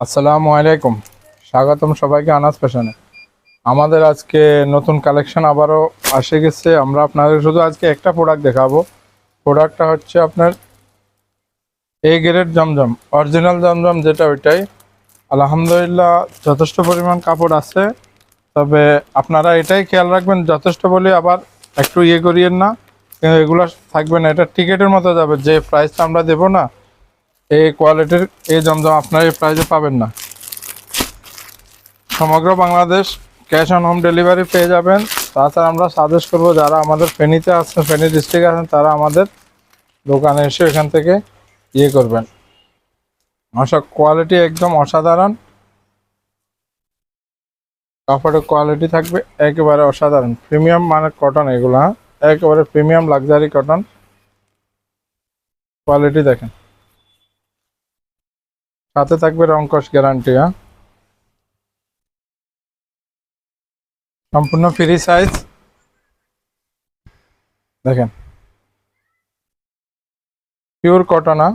আসসালামু আলাইকুম। স্বাগতম সবাইকে আনাজ ফ্যাশনে। আমাদের আজকে নতুন কালেকশন আবারও আসে গেছে। আমরা আপনাদের শুধু আজকে একটা প্রোডাক্ট দেখাবো। প্রোডাক্টটা হচ্ছে আপনার এ গ্রেড জমজম অরিজিনাল জমজম যেটা ওইটাই। আলহামদুলিল্লাহ যথেষ্ট পরিমাণ কাপড় আছে। তবে আপনারা এটাই খেয়াল রাখবেন, যথেষ্ট বলে আবার একটু ইয়ে করিয়েন না। কিন্তু এগুলো থাকবে না, এটা টিকিটের মতো যাবে। যে প্রাইসটা আমরা দেবো না এই কোয়ালিটির এই জমজম আপনারা এই প্রাইসে পাবেন না। সমগ্র Bangladesh cash on home delivery পেয়ে যাবেন। তাছাড়া আমরা সাজেস্ট করব যারা আমাদের ফেনীতে আছেন, ফেনী ডিস্ট্রিক্টে আছেন, তারা আমাদের দোকানে এসে এখান থেকে ইয়ে করবেন। আশা কোয়ালিটি একদম অসাধারণ। কাপড়ের কোয়ালিটি থাকবে, একেবারে অসাধারণ। প্রিমিয়াম মানের কটন এগুলো হ্যাঁ? একেবারে প্রিমিয়াম লাক্সারি কটন কোয়ালিটি দেখেন। সাথে থাকবে রংকশ গ্যারান্টি হ্যাঁ? সম্পূর্ণ ফ্রি সাইজ দেখেন। পিওর কটন হ্যাঁ?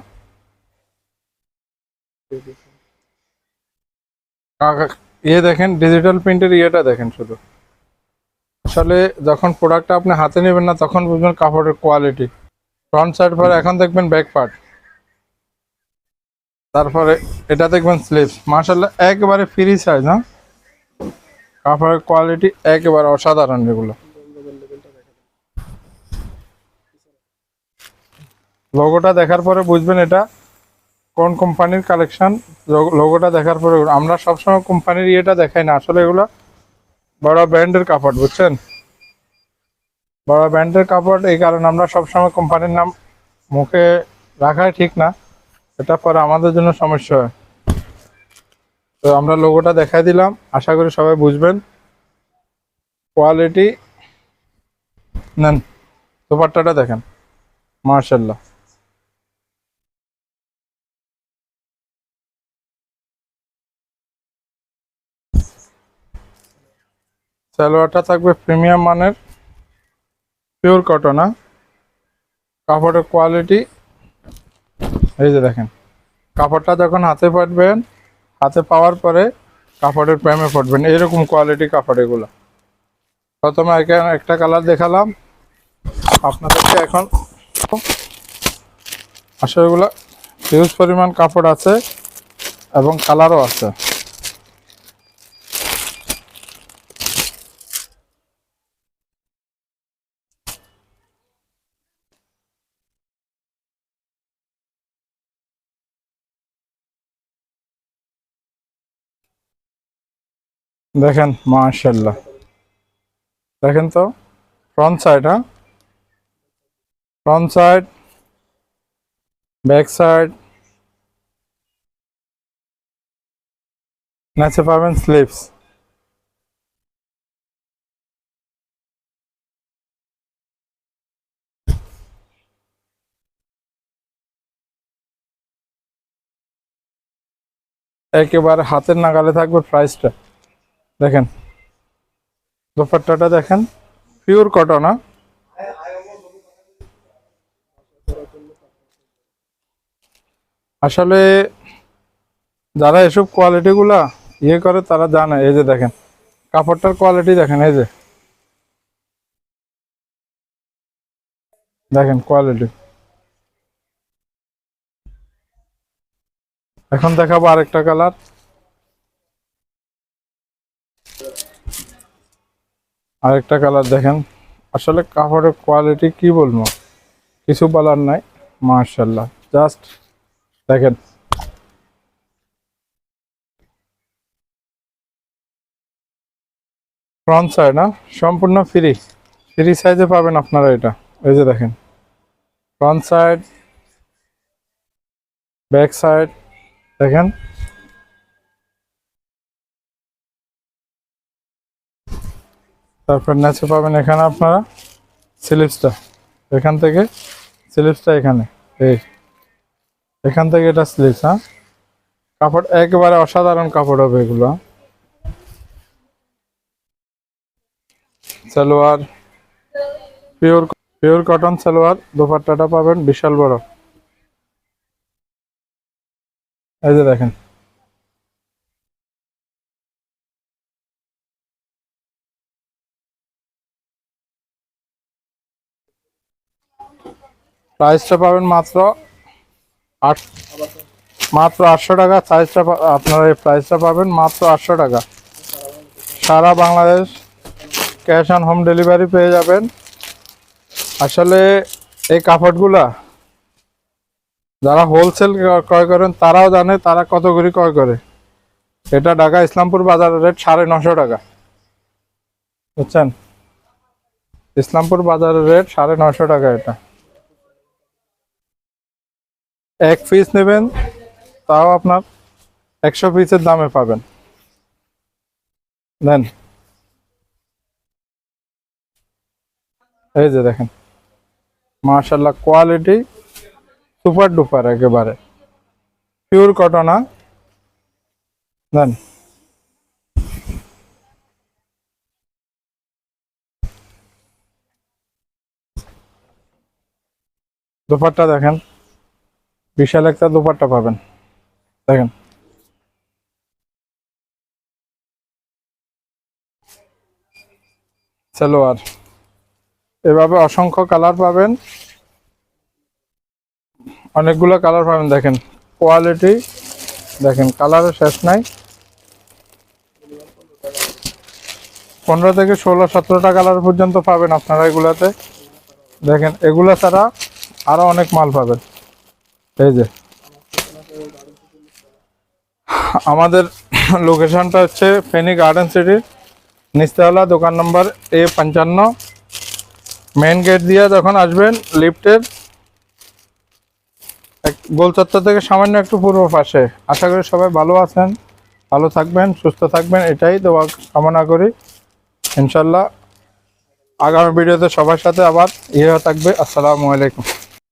ইয়ে দেখেন ডিজিটাল প্রিন্টের ইয়েটা দেখেন শুধু। আসলে যখন প্রোডাক্টটা আপনি হাতে নেবেন না, তখন বুঝবেন কাপড়ের কোয়ালিটি ফ্রন্ট সাইড পরে এখন দেখবেন ব্যাক পার্ট তারপরে এটা দেখবেন স্লিপস মার্শাল্লাহ একেবারে ফ্রি সাইজ হ্যাঁ? কাপড়ের কোয়ালিটি একেবারে অসাধারণ এগুলো। লোগোটা দেখার পরে বুঝবেন এটা কোন কোম্পানির কালেকশন লোগোটা দেখার পরে আমরা সবসময় কোম্পানির ইয়েটা দেখাই না। আসলে এগুলো বড় ব্র্যান্ডের কাপড়, বুঝছেন? বড় ব্র্যান্ডের কাপড়, এই কারণে আমরা সবসময় কোম্পানির নাম মুখে রাখাই ঠিক না। এটা পরে আমাদের জন্য সমস্যা হয়। তো আমরা লোগোটা দেখাই দিলাম। আশা করি সবাই বুঝবেন। কোয়ালিটি নেন। দোপাট্টাটা দেখেন। মার্শাল্লাহ সালোয়ারটা থাকবে প্রিমিয়াম মানের। পিওর কটন কাপড়ের কোয়ালিটি এই যে দেখেন। কাপড়টা যখন হাতে পাঠবেন হাতে পাওয়ার পরে কাপড়ের প্রেমে পড়বেন। এরকম কোয়ালিটি কাপড় এগুলো। প্রথমে একটা কালার দেখালাম। আপনাদেরকে এখন আসলে এগুলো হিউজ পরিমাণ কাপড় আছে এবং কালারও আছে। দেখেন মাশাল্লাহ দেখেন তো ফ্রন্ট সাইড হ্যাঁ? ফ্রন্ট সাইড ব্যাক সাইড নাচে পাবেন স্লিপস একেবারে হাতের নাগালে থাকবে প্রাইসটা দেখেন। দোপাট্টাটা দেখেন পিওর কটন হ্যাঁ? আসলে যারা এসব কোয়ালিটিগুলা ইয়ে করে, তারা জানে। এই যে দেখেন, কাপড়টার কোয়ালিটি দেখেন, এই যে। দেখেন কোয়ালিটি এখন দেখাবো আরেকটা কালার আরেকটা কালার দেখেন। আসলে কাপড়ের কোয়ালিটি কি বলব? কিছু বলার নাই মার্শাল্লাহ জাস্ট দেখেন। ফ্রন্ট সাইড না? সম্পূর্ণ ফ্রি ফ্রি সাইজে পাবেন আপনারা এটা। এই যে দেখেন। ফ্রন্ট সাইড ব্যাক সাইড দেখেন। তারপর নেচে পাবেন এখানে আপনারা স্লিপসটা এখান থেকে স্লিপসটা এখানে। এই, এখান থেকে এটা স্লিপস হ্যাঁ? কাপড় একেবারে অসাধারণ কাপড় হবে এগুলো? Salwar, pure pure cotton salwar, দোপাট্টাটা পাবেন বিশাল বড়। এই যে দেখেন প্রাইসটা পাবেন মাত্র আট, মাত্র আটশো টাকা। সাইজটা আপনারা এই প্রাইসটা পাবেন মাত্র আটশো টাকা। সারা Bangladesh cash on home delivery পেয়ে যাবেন। আসলে এই কাপড়গুলা যারা হোলসেল ক্রয় করেন, তারাও জানে তারা কত করে ক্রয় করে। এটা ঢাকা ইসলামপুর বাজারের রেট সাড়ে নশো টাকা। বুঝছেন? ইসলামপুর বাজারের রেট সাড়ে নশো টাকা এটা। এক পিস নেবেন, তাও আপনার একশো পিসের দামে পাবেন। দেন এই যে দেখেন মার্শাল্লাহ কোয়ালিটি সুপার ডুপার একেবারে। পিওর কটনা দেন দুপাট্টা দেখেন। বিশাল একটা দুপাট্টা পাবেন। দেখেন। সালোয়ার। এভাবে অসংখ্য কালার পাবেন। অনেকগুলো কালার পাবেন, দেখেন। কোয়ালিটি, দেখেন কালারের শেষ নাই। পনেরো থেকে ষোলো, সতেরোটা কালার পর্যন্ত পাবেন আপনারা এগুলাতে। দেখেন, এগুলা ছাড়া আরও অনেক মাল পাবেন। এই যে। আমাদের লোকেশনটা হচ্ছে ফেনী গার্ডেন সিটির নিস্তালা দোকান নম্বর এ পঞ্চান্ন মেন গেট দিয়ে যখন আসবেন লিফটের এক গোল চত্বর থেকে সামান্য একটু পূর্ব পাশে। আশা করি সবাই ভালো আছেন, ভালো থাকবেন, সুস্থ থাকবেন, এটাই দোয়া কামনা করি। ইনশাল্লাহ আগামী ভিডিওতে সবার সাথে আবার ইয়ে থাকবে। আসসালামু আলাইকুম।